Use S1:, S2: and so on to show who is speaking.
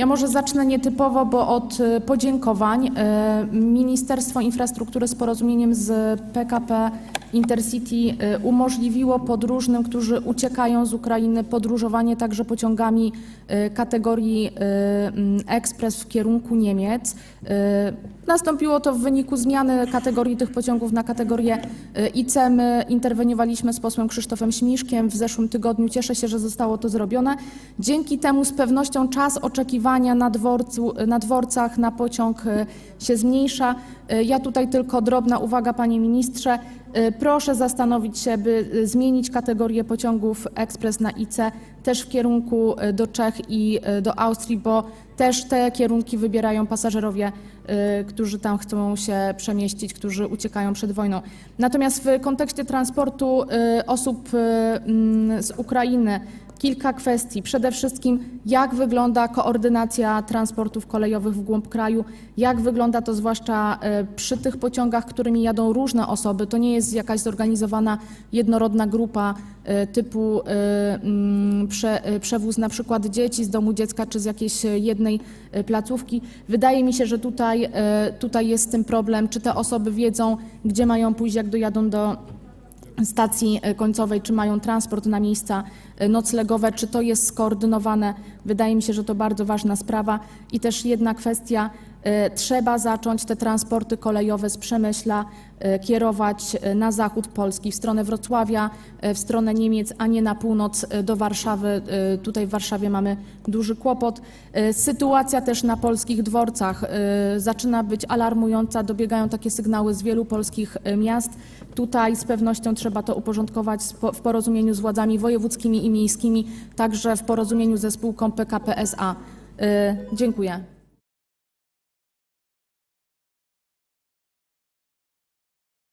S1: Ja może zacznę nietypowo, bo od e, podziękowań. E, Ministerstwo Infrastruktury z porozumieniem z PKP Intercity e, umożliwiło podróżnym, którzy uciekają z Ukrainy, podróżowanie także pociągami e, kategorii e, mm, ekspres w kierunku Niemiec. Nastąpiło to w wyniku zmiany kategorii tych pociągów na kategorię IC. My interweniowaliśmy z posłem Krzysztofem Śmiszkiem w zeszłym tygodniu. Cieszę się, że zostało to zrobione. Dzięki temu z pewnością czas oczekiwania na, dworcu, na dworcach na pociąg się zmniejsza. Ja tutaj tylko drobna uwaga, panie ministrze. E, Proszę zastanowić się, by e, zmienić kategorię pociągów ekspres na IC też w kierunku e, do Czech i do Austrii, bo też te kierunki wybierają pasażerowie, którzy tam chcą się przemieścić, którzy uciekają przed wojną. Natomiast w kontekście transportu osób mm, z Ukrainy kilka kwestii. Przede wszystkim, jak wygląda koordynacja transportów kolejowych w głąb kraju, jak wygląda to zwłaszcza przy tych pociągach, którymi jadą różne osoby. To nie jest jakaś zorganizowana, jednorodna grupa e, typu e, mm, prze, e, przewóz na przykład dzieci z domu dziecka czy z jakiejś jednej placówki. Wydaje mi się, że tutaj, tutaj jest z tym problem, czy te osoby wiedzą, gdzie mają pójść, jak dojadą do stacji końcowej, czy mają transport na miejsca noclegowe, czy to jest skoordynowane. Wydaje mi się, że to bardzo ważna sprawa. I też jedna kwestia, trzeba zacząć te transporty kolejowe z Przemyśla e, kierować e, na zachód Polski, w stronę Wrocławia, w stronę Niemiec, a nie na północ do Warszawy. Tutaj w Warszawie mamy duży kłopot. Sytuacja też na polskich dworcach zaczyna być alarmująca. Dobiegają takie sygnały z wielu polskich miast. Tutaj z pewnością trzeba to uporządkować w porozumieniu z władzami wojewódzkimi i miejskimi, także w porozumieniu ze spółką PKP SA. Dziękuję.